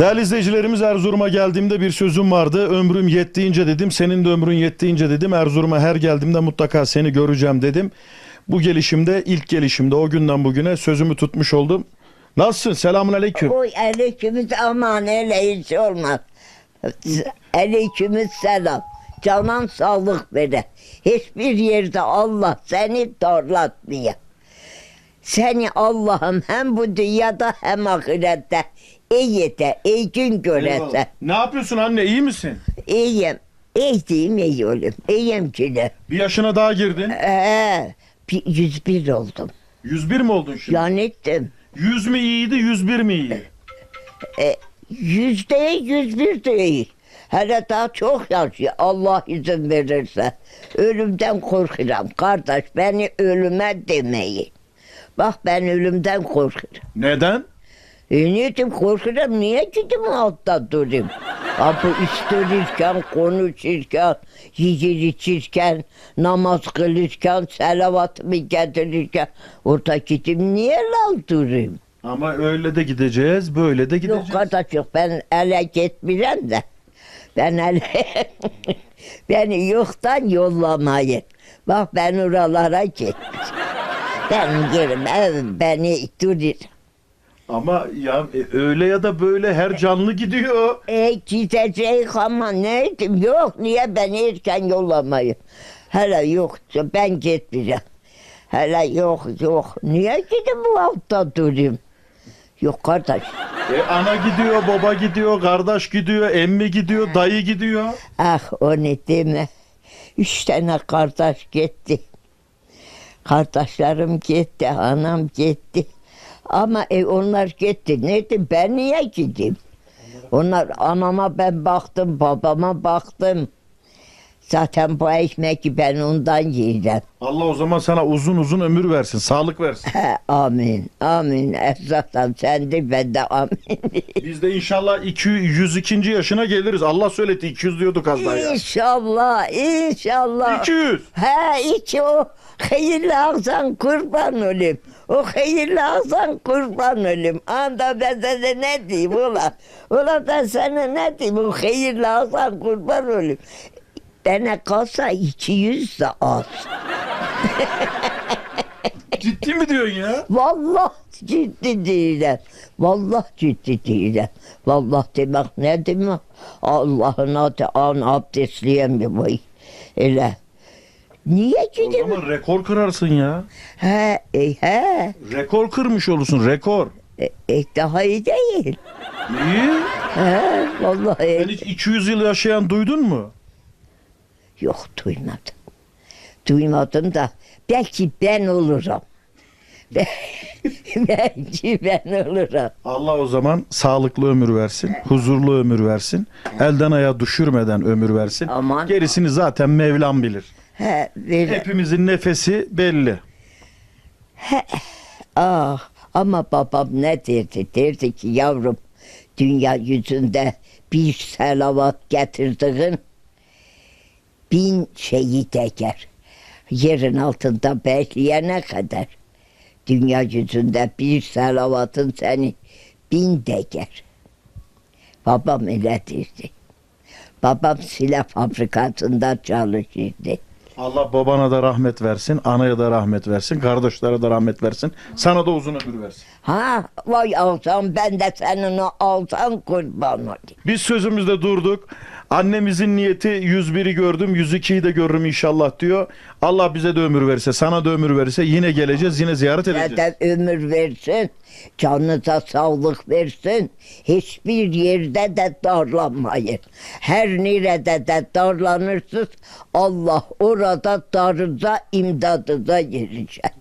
Değerli izleyicilerimiz Erzurum'a geldiğimde bir sözüm vardı. Ömrüm yettiğince dedim. Senin de ömrün yettiğince dedim. Erzurum'a her geldiğimde mutlaka seni göreceğim dedim. Bu gelişimde ilk gelişimde o günden bugüne sözümü tutmuş oldum. Nasılsın? Selamun aleyküm. Oy aleykümüz aman öyle hiç olmaz. Aleykümüz selam. Canan sağlık vere. Hiçbir yerde Allah seni torlatmıyor. Seni Allah'ım hem bu dünyada hem ahirette iyi de iyi gün görese. Ne yapıyorsun anne? İyi misin? İyiyim. İyi diyeyim iyi olayım. İyiyim ki Bir yaşına daha girdin. Ee, bir 101 oldum. 101 mi oldun şimdi? Lanettim. 100 mü iyiydi, 101 mi iyi? Yüzde yüz bir değil. Hele daha çok yaşıyor Allah izin verirse. Ölümden korkuram kardeş beni ölüme demeyin. Bak ben ölümden korkuram. Neden? E niyetim korkuram niye gidip altta durayım? Ha bu içtirirken, konuşurken, yiyir içirken, namaz kılırken, selavatımı getirirken orada gidip niye lal durayım? Ama öyle de gideceğiz, böyle de Yok gideceğiz. kardeş yok ben ele gitmirem de. Ben ele beni yoktan yollamayın. Bak ben oralara. Benim yerim evim beni durur. Ama ya e, öyle ya da böyle her canlı gidiyor. E gidecek ama neydim yok niye beni erken yollamayın. Hele yok ben gitmeyeceğim. Hele yok yok niye gidip bu altta durayım? Yok kardeş. E, ana gidiyor, baba gidiyor, kardeş gidiyor, emmi gidiyor, dayı gidiyor. Ah onu deme. Üç tane kardeş gitti. Kardeşlerim gitti, anam gitti. Ama e, onlar gitti. Neydi ben niye gideyim? Onlar anama ben baktım, babama baktım. Zaten bu ekmeği ben ondan yiyeceğim. Allah o zaman sana uzun uzun ömür versin, sağlık versin. He, amin, amin. Zaten sen de ben de amin. Biz de inşallah 200, 102. yaşına geliriz. Allah söyletti 200 diyorduk az daha ya. inşallah, inşallah. 200. He içi o hayırlı ağzan kurban olayım. O hayırlı ağzan kurban olayım. Anda ben sana ne diyeyim ulan? Ulan ben sana ne diyeyim? O hayırlı ağzan kurban olayım. Bana kalsa 200 de az. Ciddi mi diyorsun ya? Vallahi ciddi değilim. Vallahi ciddi değilim. Vallahi demek ne demek? Allah'ın adı an abdestleyemiyor. Öyle. Niye O gideyim? zaman rekor kırarsın ya. He, e, he. Rekor kırmış olursun, rekor. E, e, daha iyi değil. İyi. He, vallahi Sen hiç 200 yıl yaşayan duydun mu? yok duymadım. Duymadım da belki ben olurum. belki ben olurum. Allah o zaman sağlıklı ömür versin, huzurlu ömür versin, elden aya düşürmeden ömür versin. Aman. Gerisini zaten Mevlam bilir. He, böyle. Hepimizin nefesi belli. Ah ama babam ne derdi? Derdi ki yavrum dünya yüzünde bir selavat getirdiğin bin şehit eker. Yerin altında bekleyene kadar dünya yüzünde bir selavatın seni bin deker. Babam öyle derdi. Babam silah fabrikasında çalışırdı. Allah babana da rahmet versin, anaya da rahmet versin, kardeşlere de rahmet versin. Sana da uzun ömür versin. Ha vay alsam ben de senin o alsan kurban olayım. Biz sözümüzde durduk. Annemizin niyeti 101'i gördüm, 102'yi de görürüm inşallah diyor. Allah bize de ömür verirse, sana da ömür verirse yine geleceğiz, yine ziyaret edeceğiz. de ömür versin, canınıza sağlık versin. Hiçbir yerde de darlanmayın. Her nerede de darlanırsınız, Allah orada darıza imdadınıza girecek.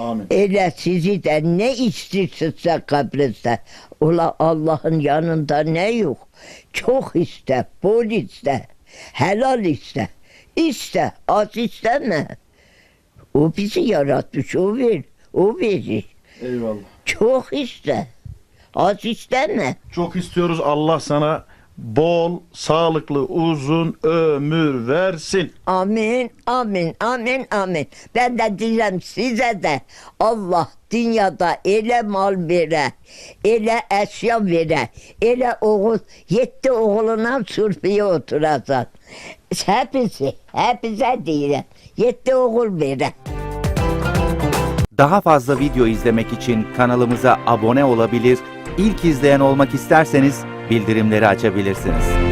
Amin. Öyle sizi de ne istirsizse kabrinizde. Ula Allah'ın yanında ne yok? Çok iste, bol iste, helal iste. İste, az isteme. O bizi yaratmış, o ver, o verir. Eyvallah. Çok iste, az isteme. Çok istiyoruz Allah sana bol, sağlıklı, uzun ömür versin. Amin, amin, amin, amin. Ben de diyeceğim size de Allah dünyada ele mal vere, ele eşya vere, ele oğul, yetti oğluna sürfiye oturacak. Hepsi, hepsi diyeceğim. Yetti oğul vere. Daha fazla video izlemek için kanalımıza abone olabilir, ilk izleyen olmak isterseniz bildirimleri açabilirsiniz.